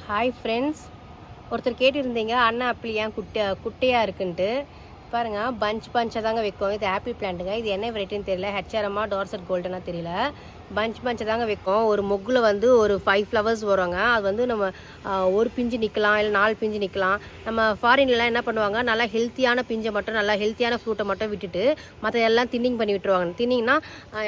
Hi friends ஒருத்தர் கேட்டிருந்தீங்க அண்ணா அப்படி ஏன் குட்டை குட்டையாக இருக்குன்ட்டு? பாருங்க பஞ்ச் பஞ்சாக தாங்க வைக்கும். இது ஆப்பிள் பிளான்ட்டுங்க இது என்ன வெரைட்டின்னு தெரியல. ஹெச்ஆர்எம்மா டார்சட் கோல்டனா தெரியல. பஞ்ச் பஞ்சாக தாங்க வைக்கும். ஒரு மொக்கில் வந்து ஒரு ஃபைவ் ஃப்ளவர்ஸ் வருவாங்க அது வந்து நம்ம ஒரு பிஞ்சு நிற்கலாம் இல்லை நாலு பிஞ்சு நிற்கலாம் நம்ம ஃபாரின்லாம் என்ன பண்ணுவாங்க? நல்லா ஹெல்த்தியான பிஞ்சை மட்டும் நல்லா ஹெல்த்தியான ஃப்ரூட்டை மட்டும் விட்டுட்டு மற்ற எல்லாம் தின்னிங் பண்ணி விட்டுருவாங்க. தின்னிங்னா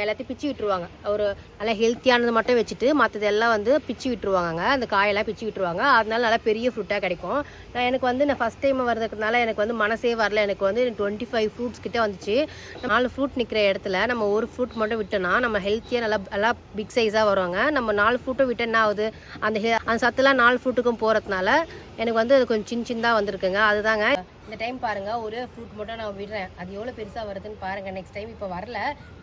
எல்லாத்தையும் பிச்சு விட்டுருவாங்க. ஒரு நல்லா ஹெல்த்தியானது மட்டும் வச்சுட்டு மற்றது எல்லாம் வந்து பிச்சு விட்டுருவாங்க அந்த காயெல்லாம் பிச்சு விட்டுருவாங்க. அதனால நல்லா பெரிய ஃப்ரூட்டாக கிடைக்கும். நான் எனக்கு வந்து நான் ஃபஸ்ட் டைம் வர்றதுக்குனால எனக்கு வந்து மனசே வரல. எனக்கு வந்து வந்து டுவெண்ட்டி ஃபைவ் ஃப்ரூட்ஸ் கிட்டே வந்துச்சு. நாலு ஃப்ரூட் நிற்கிற இடத்துல நம்ம ஒரு ஃப்ரூட் மட்டும் விட்டோம்னா நம்ம ஹெல்த்தியாக நல்லா நல்லா பிக் சைஸாக வருவாங்க. நம்ம நாலு ஃப்ரூட்டும் விட்டு என்ன ஆகுது அந்த அந்த சத்துலாம் நாலு ஃப்ரூட்டுக்கும் போகிறதுனால எனக்கு வந்து அது கொஞ்சம் சின்ன சின்னதாக வந்திருக்குங்க. அதுதாங்க. இந்த டைம் பாருங்க ஒரு ஃப்ரூட் மட்டும் நான் விடுறேன். அது எவ்வளோ பெருசாக வருதுன்னு பாருங்கள் நெக்ஸ்ட் டைம் இப்போ வரல.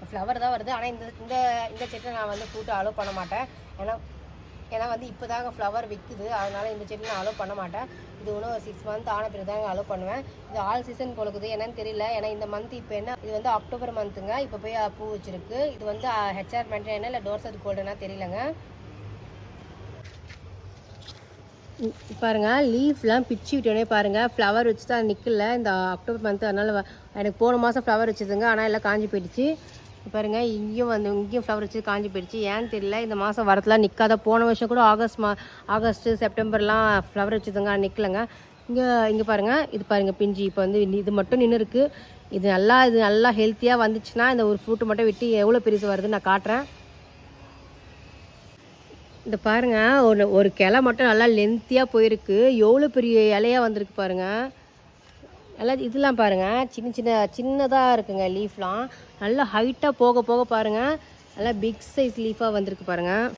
ஃப்ளவர் தான் வருது. ஆனால் இந்த இந்த இந்த செட்டை நான் வந்து ஃப்ரூட்டை அலோவ் பண்ண மாட்டேன். ஏன்னா ஏன்னா வந்து இப்போ தாங்க ஃப்ளவர் விற்குது அதனால் இந்த செடி நான் அலோவ் பண்ண மாட்டேன். இது இன்னும் ஒரு சிக்ஸ் மந்த் ஆன பிறகு தாங்க அலோவ் பண்ணுவேன். இது ஆல் சீசன் பொழுகுது என்னன்னு தெரியல. ஏன்னா இந்த மந்த் இப்போ என்ன இது வந்து அக்டோபர் மந்த்துங்க இப்போ போய் பூ வச்சிருக்கு. இது வந்து ஹெச்ஆர் மென்டன் இல்லை டோர்சட் கோல்டுனா தெரியலங்க. பாருங்க லீஃப்லாம் பிச்சு விட்டோடனே பாருங்கள் ஃப்ளவர் வச்சு தான் நிற்கல இந்த அக்டோபர் மந்த் அதனால் எனக்கு போன மாதம் ஃப்ளவர் வச்சுதுங்க. ஆனால் எல்லாம் காஞ்சி போயிடுச்சு. பாருங்க இங்கேயும் வந்து இங்கேயும் ஃப்ளவர் வச்சு காஞ்சி போயிடுச்சு. ஏன்னு தெரியல இந்த மாதம் வரத்துலாம் நிற்காத போன வருஷம் கூட ஆகஸ்ட் மா ஆகஸ்ட்டு செப்டம்பர்லாம் ஃப்ளவர் வச்சுதாங்க நிற்கலங்க இங்கே இங்கே பாருங்க இது பாருங்கள் பிஞ்சு. இப்போ வந்து இது- மட்டும் நின்று இருக்குது இது நல்லா இது நல்லா ஹெல்த்தியாக வந்துச்சுன்னா இந்த ஒரு ஃப்ரூட்டு மட்டும் விட்டு எவ்வளோ பெருசு வருதுன்னு நான் காட்டுறேன். இந்த பாருங்க ஒரு ஒரு கிளை மட்டும் நல்லா லென்த்தியாக போயிருக்கு. எவ்வளோ பெரிய இலையா வந்திருக்கு பாருங்கள் நல்லா இதெல்லாம் பாருங்கள் சின்ன சின்ன சின்னதாக இருக்குங்க லீஃப்லாம் நல்லா ஹைட்டாக போக போக பாருங்கள் நல்லா பிக் சைஸ் லீஃபாக வந்திருக்கு பாருங்கள்